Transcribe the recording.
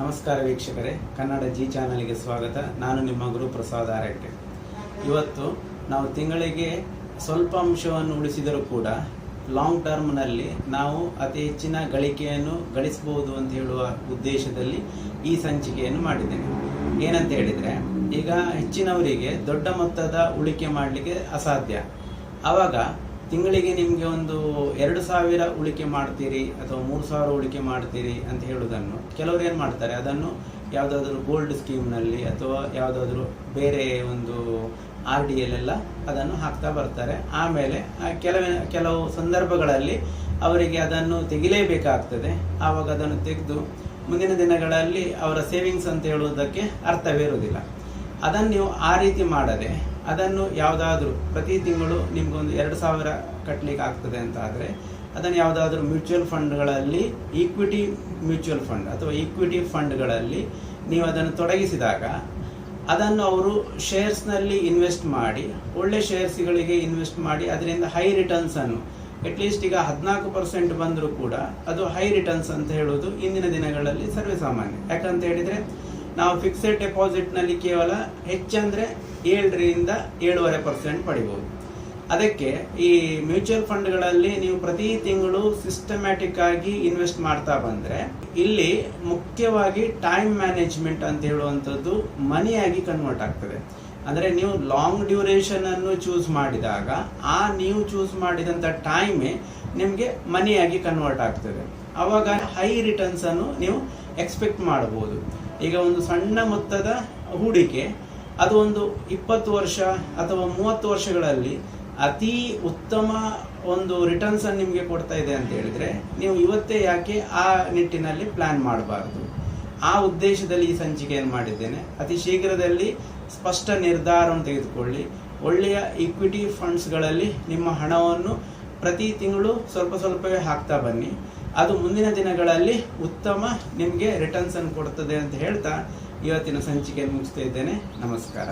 ನಮಸ್ಕಾರ ವೀಕ್ಷಕರೇ, ಕನ್ನಡ ಜಿ ಚಾನಲ್ಗೆ ಸ್ವಾಗತ. ನಾನು ನಿಮ್ಮ ಗುರು ಪ್ರಸಾದ್ ಆರಟ್ಟೆ ಇವತ್ತು ನಾವು ತಿಂಗಳಿಗೆ ಸ್ವಲ್ಪ ಅಂಶವನ್ನು ಉಳಿಸಿದರೂ ಕೂಡ ಲಾಂಗ್ ಟರ್ಮ್ನಲ್ಲಿ ನಾವು ಅತಿ ಹೆಚ್ಚಿನ ಗಳಿಕೆಯನ್ನು ಗಳಿಸಬಹುದು ಅಂತ ಹೇಳುವ ಉದ್ದೇಶದಲ್ಲಿ ಈ ಸಂಚಿಕೆಯನ್ನು ಮಾಡಿದ್ದೇನೆ. ಏನಂತ ಹೇಳಿದರೆ, ಈಗ ಹೆಚ್ಚಿನವರಿಗೆ ದೊಡ್ಡ ಮೊತ್ತದ ಉಳಿಕೆ ಮಾಡಲಿಕ್ಕೆ ಅಸಾಧ್ಯ. ಆವಾಗ ತಿಂಗಳಿಗೆ ನಿಮಗೆ ಒಂದು ಎರಡು ಸಾವಿರ ಉಳಿಕೆ ಮಾಡ್ತೀರಿ ಅಥವಾ ಮೂರು ಸಾವಿರ ಉಳಿಕೆ ಮಾಡ್ತೀರಿ ಅಂತ ಹೇಳುವುದನ್ನು ಕೆಲವರು ಏನು ಮಾಡ್ತಾರೆ, ಅದನ್ನು ಯಾವುದಾದ್ರೂ ಗೋಲ್ಡ್ ಸ್ಕೀಮ್ನಲ್ಲಿ ಅಥವಾ ಯಾವುದಾದ್ರೂ ಬೇರೆ ಒಂದು ಆರ್ ಡಿ ಎಲ್ಲ ಅದನ್ನು ಹಾಕ್ತಾ ಬರ್ತಾರೆ. ಆಮೇಲೆ, ಆ ಕೆಲವಿನ ಕೆಲವು ಸಂದರ್ಭಗಳಲ್ಲಿ ಅವರಿಗೆ ಅದನ್ನು ತೆಗಿಲೇಬೇಕಾಗ್ತದೆ. ಆವಾಗ ಅದನ್ನು ತೆಗೆದು ಮುಂದಿನ ದಿನಗಳಲ್ಲಿ ಅವರ ಸೇವಿಂಗ್ಸ್ ಅಂತ ಹೇಳುವುದಕ್ಕೆ ಅರ್ಥವೇ ಇರುವುದಿಲ್ಲ ಅದನ್ನು ನೀವು ಆ ರೀತಿ ಮಾಡದೆ ಅದನ್ನು ಯಾವುದಾದ್ರೂ ಪ್ರತಿ ತಿಂಗಳು ನಿಮಗೊಂದು ಎರಡು ಸಾವಿರ ಕಟ್ಟಲಿಕ್ಕೆ ಆಗ್ತದೆ ಅಂತ ಆದರೆ ಅದನ್ನು ಯಾವುದಾದ್ರೂ ಮ್ಯೂಚುವಲ್ ಫಂಡ್ಗಳಲ್ಲಿ ಈಕ್ವಿಟಿ ಮ್ಯೂಚುವಲ್ ಫಂಡ್ ಅಥವಾ ಈಕ್ವಿಟಿ ಫಂಡ್ಗಳಲ್ಲಿ ನೀವು ಅದನ್ನು ತೊಡಗಿಸಿದಾಗ, ಅದನ್ನು ಅವರು ಶೇರ್ಸ್ನಲ್ಲಿ ಇನ್ವೆಸ್ಟ್ ಮಾಡಿ, ಒಳ್ಳೆ ಶೇರ್ಸ್ಗಳಿಗೆ ಇನ್ವೆಸ್ಟ್ ಮಾಡಿ, ಅದರಿಂದ ಹೈ ರಿಟರ್ನ್ಸನ್ನು ಅಟ್ಲೀಸ್ಟ್ ಈಗ ಹದಿನಾಲ್ಕು ಪರ್ಸೆಂಟ್ ಬಂದರೂ ಕೂಡ ಅದು ಹೈ ರಿಟರ್ನ್ಸ್ ಅಂತ ಹೇಳೋದು ಇಂದಿನ ದಿನಗಳಲ್ಲಿ ಸರ್ವೇ ಸಾಮಾನ್ಯ ಯಾಕಂತ ಹೇಳಿದರೆ ನಾವು ಫಿಕ್ಸೆಡ್ ಡೆಪಾಸಿಟ್ನಲ್ಲಿ ಕೇವಲ ಹೆಚ್ಚಂದರೆ ಏಳರಿಂದ ಏಳುವರೆ ಪರ್ಸೆಂಟ್ ಪಡಿಬೋದು. ಅದಕ್ಕೆ ಈ ಮ್ಯೂಚುವಲ್ ಫಂಡ್ಗಳಲ್ಲಿ ನೀವು ಪ್ರತಿ ತಿಂಗಳು ಸಿಸ್ಟಮ್ಯಾಟಿಕ್ ಆಗಿ ಇನ್ವೆಸ್ಟ್ ಮಾಡ್ತಾ ಬಂದರೆ ಇಲ್ಲಿ ಮುಖ್ಯವಾಗಿ ಟೈಮ್ ಮ್ಯಾನೇಜ್ಮೆಂಟ್ ಅಂತ ಹೇಳುವಂಥದ್ದು ಮನಿಯಾಗಿ ಕನ್ವರ್ಟ್ ಆಗ್ತದೆ. ಅಂದರೆ ನೀವು ಲಾಂಗ್ ಡ್ಯೂರೇಷನ್ ಅನ್ನು ಚೂಸ್ ಮಾಡಿದಾಗ ಆ ನೀವು ಚೂಸ್ ಮಾಡಿದಂಥ ಟೈಮೇ ನಿಮಗೆ ಮನಿಯಾಗಿ ಕನ್ವರ್ಟ್ ಆಗ್ತದೆ. ಆವಾಗ ಹೈ ರಿಟರ್ನ್ಸ್ ಅನ್ನು ನೀವು ಎಕ್ಸ್ಪೆಕ್ಟ್ ಮಾಡಬಹುದು ಈಗ ಒಂದು ಸಣ್ಣ ಮೊತ್ತದ ಹೂಡಿಕೆ, ಅದು ಒಂದು ಇಪ್ಪತ್ತು ವರ್ಷ ಅಥವಾ ಮೂವತ್ತು ವರ್ಷಗಳಲ್ಲಿ ಅತಿ ಉತ್ತಮ ಒಂದು ರಿಟರ್ನ್ಸ್ ಅನ್ನು ನಿಮಗೆ ಕೊಡ್ತಾ ಇದೆ ಅಂತ ಹೇಳಿದ್ರೆ ನೀವು ಇವತ್ತೇ ಯಾಕೆ ಆ ನಿಟ್ಟಿನಲ್ಲಿ ಪ್ಲಾನ್ ಮಾಡಬಾರ್ದು? ಆ ಉದ್ದೇಶದಲ್ಲಿ ಈ ಸಂಚಿಕೆಯನ್ನು ಮಾಡಿದ್ದೇನೆ. ಅತಿ ಶೀಘ್ರದಲ್ಲಿ ಸ್ಪಷ್ಟ ನಿರ್ಧಾರವನ್ನು ತೆಗೆದುಕೊಳ್ಳಿ. ಒಳ್ಳೆಯ ಇಕ್ವಿಟಿ ಫಂಡ್ಸ್ಗಳಲ್ಲಿ ನಿಮ್ಮ ಹಣವನ್ನು ಪ್ರತಿ ತಿಂಗಳು ಸ್ವಲ್ಪ ಸ್ವಲ್ಪವೇ ಹಾಕ್ತಾ ಬನ್ನಿ. ಅದು ಮುಂದಿನ ದಿನಗಳಲ್ಲಿ ಉತ್ತಮ ನಿಮಗೆ ರಿಟರ್ನ್ಸನ್ನು ಕೊಡ್ತದೆ ಅಂತ ಹೇಳ್ತಾ ಇವತ್ತಿನ ಸಂಚಿಕೆ ಮುಗಿಸ್ತಾ ಇದ್ದೇನೆ. ನಮಸ್ಕಾರ.